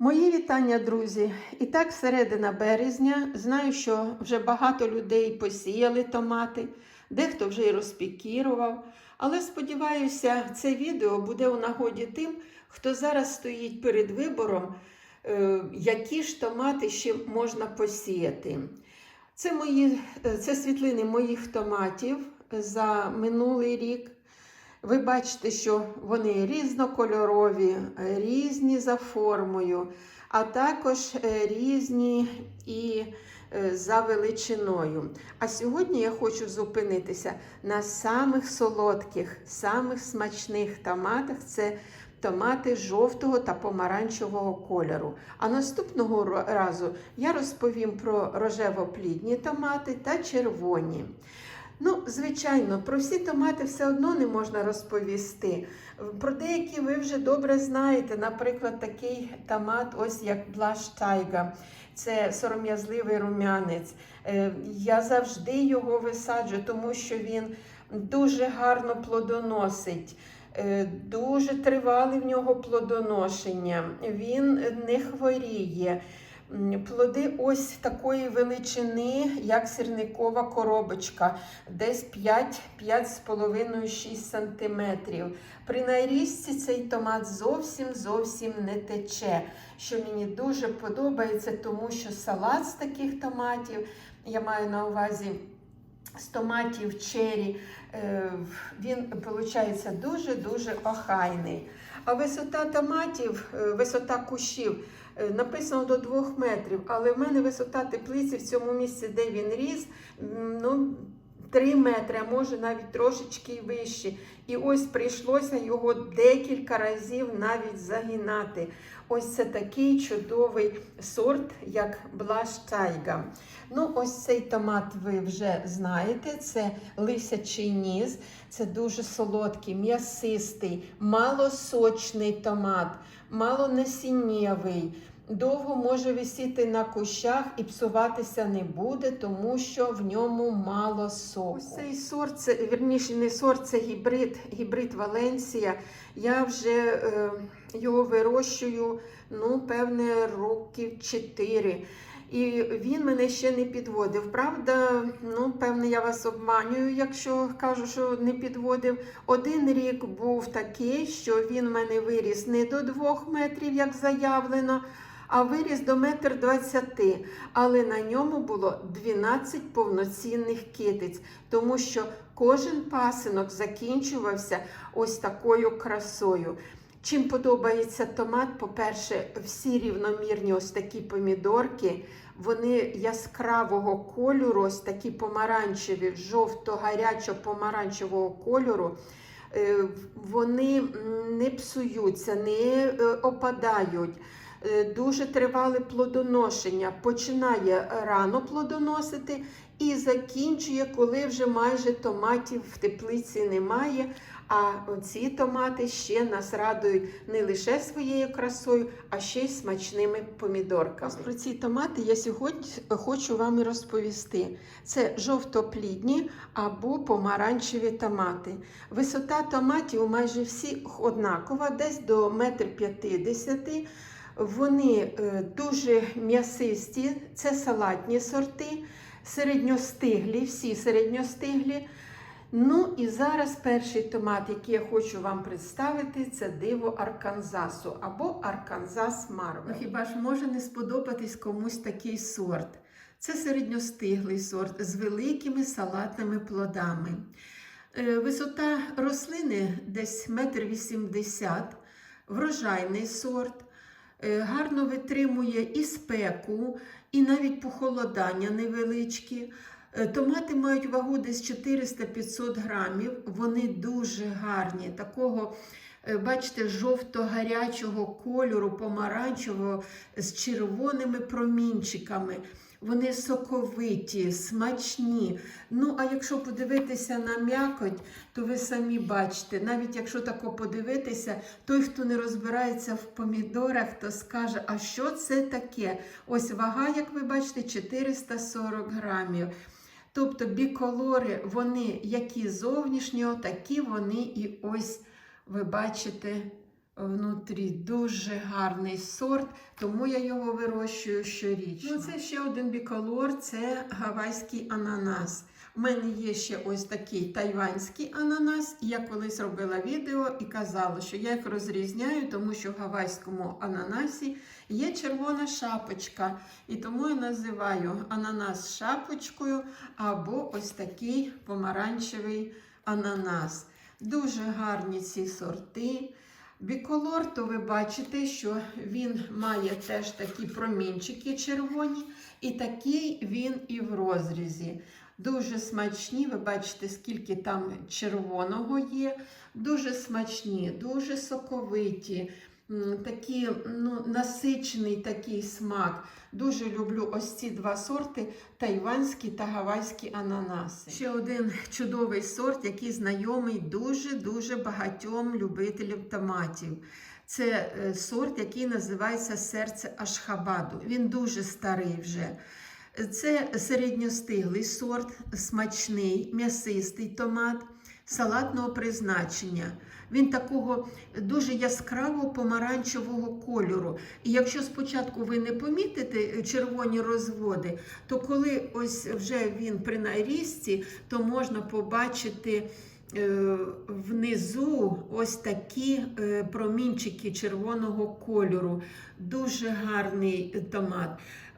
Мої вітання, друзі. І так, середина березня. Знаю, що вже багато людей посіяли томати, дехто вже й розпікірував. Але сподіваюся, це відео буде у нагоді тим, хто зараз стоїть перед вибором, е, які ж томати ще можна посіяти. Це, мої, е, це світлини моїх томатів за минулий рік. Ви бачите, що вони різнокольорові, різні за формою, а також е, різні і е, за величиною. А сьогодні я хочу зупинитися на самих солодких, самих смачних томатах. Це томати жовтого та помаранчевого кольору. А наступного разу я розповім про рожево-плідні томати та червоні. Ну, звичайно, про всі томати все одно не можна розповісти. Про деякі ви вже добре знаєте. Наприклад, такий томат, ось як блаш тайга. Це сором'язливий рум'янець. Е, Я завжди його висаджу, тому що він дуже гарно плодоносить. Е, Дуже тривале в нього плодоношення, він не хворіє. Плоди ось такої величини, як сірникова коробочка, десь 5-5,5-6 см. При нарізці цей томат зовсім зовсім не тече, що мені дуже подобається, тому що салат з таких томатів, я маю на увазі з томатів чері, е, він виходить дуже-дуже охайний. А висота томатів, е, висота кущів написано до 2 метрів, але в мене висота теплиці в цьому місці, де він ріс, ну, 3 метри, а може навіть трошечки вище. І ось прийшлося його декілька разів навіть загинати. Ось це такий чудовий сорт, як блаш тайга. Ну, ось цей томат ви вже знаєте. Це лисячий ніс, це дуже солодкий, м'ясистий, малосочний томат, малонасіннєвий. Довго може висіти на кущах і псуватися не буде, тому що в ньому мало соку. Ось цей сорт, це вірніше не сорт, це гібрид, гібрид Валенсія. Я вже е, його вирощую, ну, певне, років 4. І він мене ще не підводив. Правда, ну, певне, я вас обманюю, якщо кажу, що не підводив. Один рік був такий, що він в мене виріс не до 2 метрів, як заявлено, а виріс до метр двадцяти. Але на ньому було 12 повноцінних китиць, тому що кожен пасинок закінчувався ось такою красою. Чим подобається томат, по-перше, всі рівномірні ось такі помідорки, вони яскравого кольору, ось такі помаранчеві, жовто-гарячо-помаранчевого кольору. Е, Вони не псуються, не е, опадають. Е, Дуже тривале плодоношення. Починає рано плодоносити і закінчує, коли вже майже томатів в теплиці немає. А ці томати ще нас радують не лише своєю красою, а ще й смачними помідорками. Про ці томати я сьогодні хочу вам розповісти. Це жовтоплідні або помаранчеві томати. Висота томатів майже всі однакова, десь до 1,50 м. Вони е, дуже м'ясисті, це салатні сорти, середньостиглі, всі середньостиглі. Ну і зараз перший томат, який я хочу вам представити, це диво Арканзасу або Арканзас Марвел. Ну, хіба ж може не сподобатись комусь такий сорт? Це середньостиглий сорт з великими салатними плодами. Е, Висота рослини десь 1,80 м, врожайний сорт. Е, Гарно витримує і спеку, і навіть похолодання невеличкі. Е, Томати мають вагу десь 400-500 грамів. Вони дуже гарні. Такого, е, бачите, жовто-гарячого кольору, помаранчевого з червоними промінчиками. Вони соковиті, смачні. Ну, а якщо подивитися на м'якоть, то ви самі бачите, навіть якщо тако подивитися, той, хто не розбирається в помідорах, то скаже, а що це таке? Ось вага, як ви бачите, 440 грамів. Тобто біколори, вони які зовнішнього, такі вони і ось, ви бачите, внутрі. Дуже гарний сорт, тому я його вирощую щорічно. Ну, це ще один біколор, це гавайський ананас. У мене є ще ось такий тайванський ананас. Я колись робила відео і казала, що я їх розрізняю, тому що в гавайському ананасі є червона шапочка. І тому я називаю ананас шапочкою або ось такий помаранчевий ананас. Дуже гарні ці сорти. Біколор, то ви бачите, що він має теж такі промінчики червоні, і такий він і в розрізі. Дуже смачні, ви бачите, скільки там червоного є. Дуже смачні, дуже соковиті, такі, ну, насичений такий смак. Дуже люблю ось ці два сорти тайванські та гавайські ананаси. Ще один чудовий сорт, який знайомий дуже-дуже багатьом любителям томатів. Це е, сорт, який називається серце Ашхабаду. Він дуже старий вже. Це середньостиглий сорт, смачний, м'ясистий томат, салатного призначення. Він такого дуже яскравого помаранчевого кольору. І якщо спочатку ви не помітите червоні розводи, то коли ось вже він при нарізці, то можна побачити. Е, Внизу ось такі е, промінчики червоного кольору. Дуже гарний томат.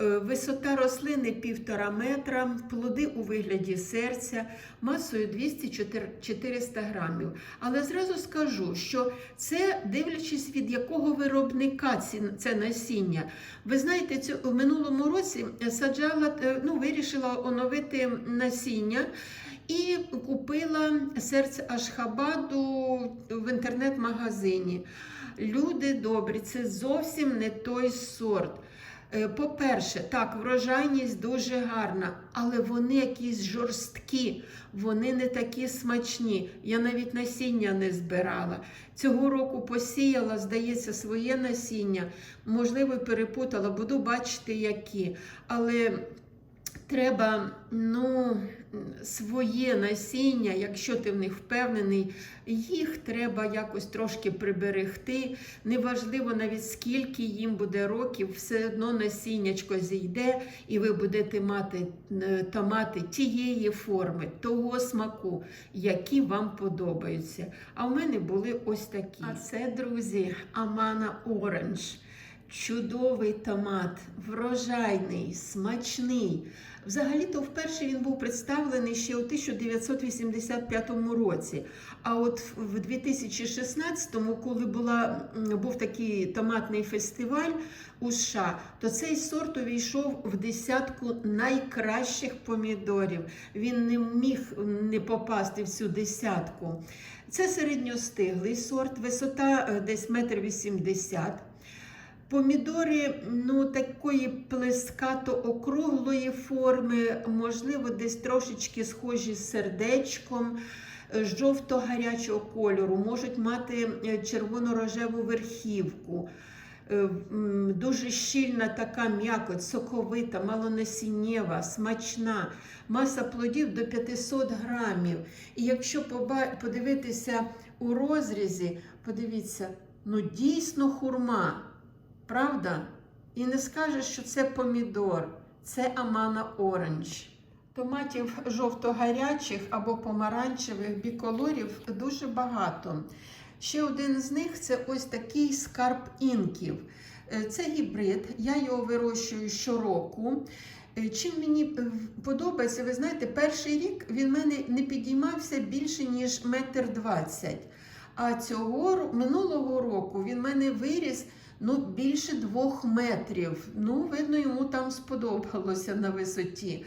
Е, Висота рослини півтора метра, плоди у вигляді серця, масою 200-400 грамів. Але зразу скажу, що це дивлячись від якого виробника це насіння. Ви знаєте, в минулому році саджала, ну, вирішила оновити насіння. І купила серце Ашхабаду в інтернет-магазині. Люди добрі, це зовсім не той сорт. Е, По-перше, так, врожайність дуже гарна, але вони якісь жорсткі, вони не такі смачні. Я навіть насіння не збирала. Цього року посіяла, здається, своє насіння. Можливо, перепутала, буду бачити, які. Але треба ну, своє насіння, якщо ти в них впевнений, їх треба якось трошки приберегти. Неважливо навіть скільки їм буде років, все одно насіннячко зійде, і ви будете мати е, томати тієї форми, того смаку, які вам подобаються. А в мене були ось такі. А це, друзі, Амана Оранж. Чудовий томат, врожайний, смачний. Взагалі-то вперше він був представлений ще у 1985 році. А от в 2016-му, коли була, був такий томатний фестиваль у США, то цей сорт увійшов в десятку найкращих помідорів. Він не міг не попасти в цю десятку. Це середньостиглий сорт, висота е, десь метр вісімдесят. Помідори ну, такої плескато-округлої форми, можливо, десь трошечки схожі з сердечком, е, жовто-гарячого кольору, можуть мати е, червоно-рожеву верхівку. Е, Дуже щільна така м'якоть, соковита, малонасіннєва, смачна, маса плодів до 500 грамів. І якщо подивитися у розрізі, подивіться, ну дійсно хурма. Правда? І не скажеш, що це помідор, це Амана Оранж. Томатів жовто-гарячих або помаранчевих біколорів дуже багато. Ще один з них це ось такий скарб інків. Е, Це гібрид, я його вирощую щороку. Е, Чим мені подобається, ви знаєте, перший рік він мене не підіймався більше, ніж метр двадцять. А цього минулого року він мене виріс ну, більше двох метрів. Ну, видно, йому там сподобалося на висоті.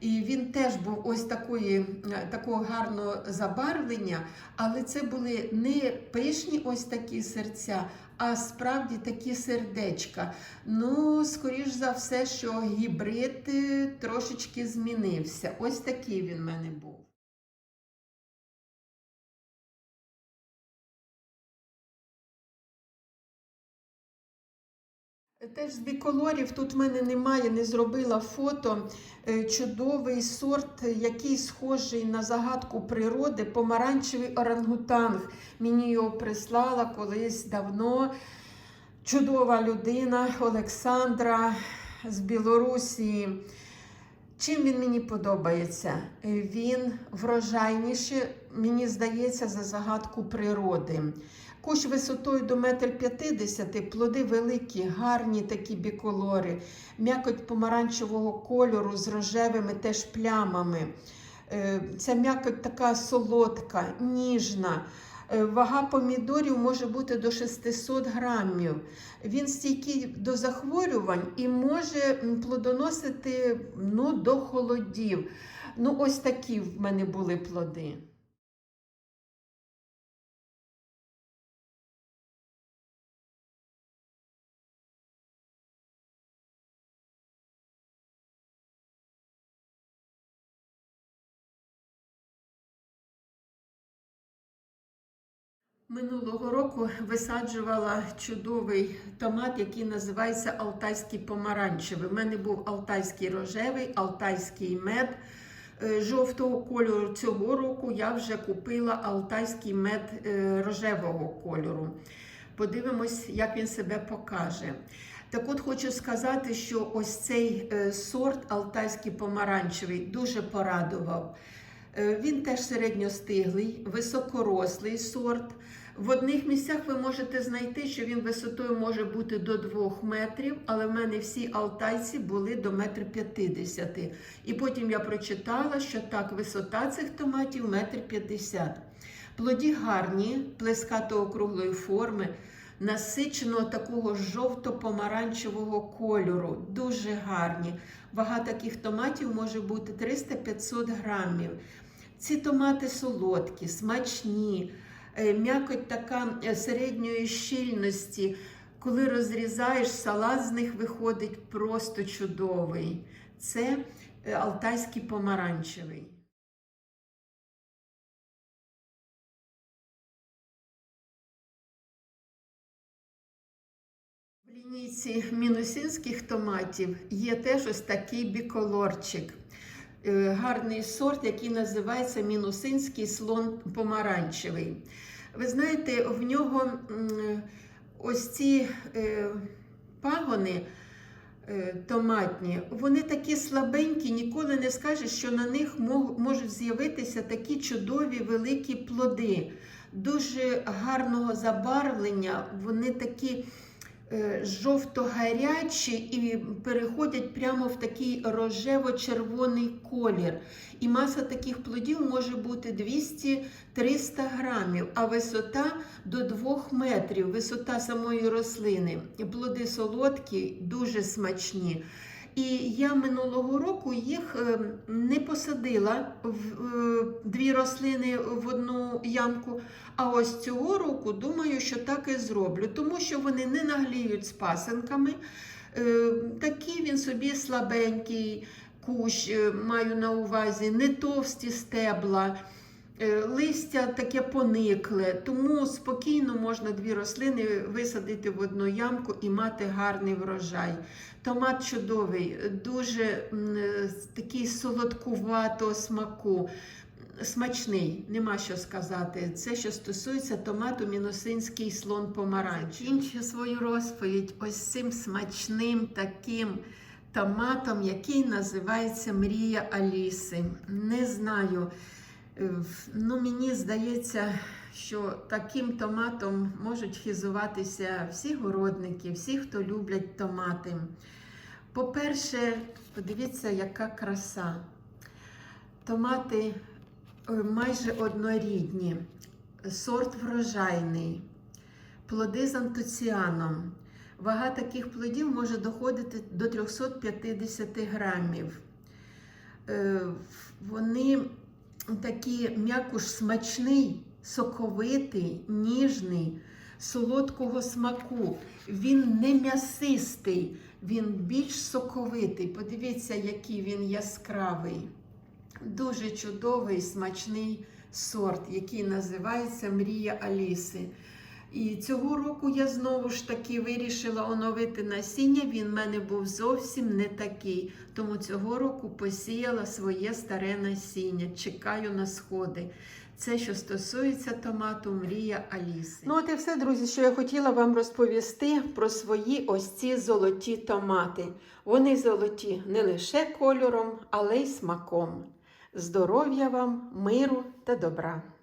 І він теж був ось такої, е, такого гарного забарвлення, але це були не пишні ось такі серця, а справді такі сердечка. Ну, скоріш за все, що гібрид е, трошечки змінився. Ось такий він в мене був. Теж з біколорів тут в мене немає, не зробила фото. Е, Чудовий сорт, який схожий на загадку природи, помаранчевий орангутанг. Мені його прислала колись давно. Чудова людина Олександра з Білорусі. Чим він мені подобається? Е, Він врожайніший, мені здається, за загадку природи. Кущ висотою до 1,50 м, плоди великі, гарні такі біколори, м'якоть помаранчевого кольору з рожевими теж плямами. Е, Ця м'якоть така солодка, ніжна. Е, Вага помідорів може бути до 600 грамів. Він стійкий до захворювань і може плодоносити ну, до холодів. Ну, ось такі в мене були плоди. Минулого року висаджувала чудовий томат, який називається Алтайський помаранчевий. У мене був алтайський рожевий, алтайський мед е, жовтого кольору. Цього року я вже купила алтайський мед е, рожевого кольору. Подивимось, як він себе покаже. Так от хочу сказати, що ось цей е, сорт алтайський помаранчевий дуже порадував. Він теж середньостиглий, високорослий сорт. В одних місцях ви можете знайти, що він висотою може бути до 2 метрів, але в мене всі алтайці були до 1,50 м. І потім я прочитала, що так, висота цих томатів 1,50 м. Плоді гарні, плескато округлої форми, насиченого такого жовто-помаранчевого кольору. Дуже гарні. Вага таких томатів може бути 300-500 грамів. Ці томати солодкі, смачні, м'якоть така е, середньої щільності. Коли розрізаєш, салат з них виходить просто чудовий. Це е, алтайський помаранчевий. В лінійці мінусинських томатів є теж ось такий біколорчик. Е, Гарний сорт, який називається мінусинський слон помаранчевий. Ви знаєте, в нього ось ці е, пагони е, томатні, вони такі слабенькі, ніколи не скажеш, що на них можуть з'явитися такі чудові великі плоди. Дуже гарного забарвлення, вони такі жовто-гарячі і переходять прямо в такий рожево-червоний колір. І маса таких плодів може бути 200-300 грамів, а висота до 2 метрів, висота самої рослини. Плоди солодкі, дуже смачні. І я минулого року їх е, не посадила в е, дві рослини в одну ямку. А ось цього року думаю, що так і зроблю, тому що вони не нагліють з пасенками. Е, Такий він собі слабенький кущ, маю на увазі, не товсті стебла. Е, Листя таке поникле, тому спокійно можна дві рослини висадити в одну ямку і мати гарний врожай. Томат чудовий, дуже такий солодкуватого смаку. Смачний, нема що сказати. Це, що стосується томату мінусинський слон помаранч. Іншу свою розповідь ось цим смачним таким томатом, який називається Мрія Аліси. Не знаю. Е, Ну, мені здається, що таким томатом можуть хизуватися всі городники, всі, хто люблять томати. По-перше, подивіться, яка краса. Томати е, майже однорідні, сорт врожайний, плоди з антоціаном. Вага таких плодів може доходити до 350 грамів. Е, Вони такі м'якуш смачний, соковитий, ніжний, солодкого смаку. Він не м'ясистий, він більш соковитий. Подивіться, який він яскравий. Дуже чудовий смачний сорт, який називається Мрія Аліси. І цього року я знову ж таки вирішила оновити насіння. Він в мене був зовсім не такий. Тому цього року посіяла своє старе насіння. Чекаю на сходи. Це що стосується томату Мрія Аліси. Ну, от і все, друзі, що я хотіла вам розповісти про свої ось ці золоті томати. Вони золоті не лише кольором, але й смаком. Здоров'я вам, миру та добра!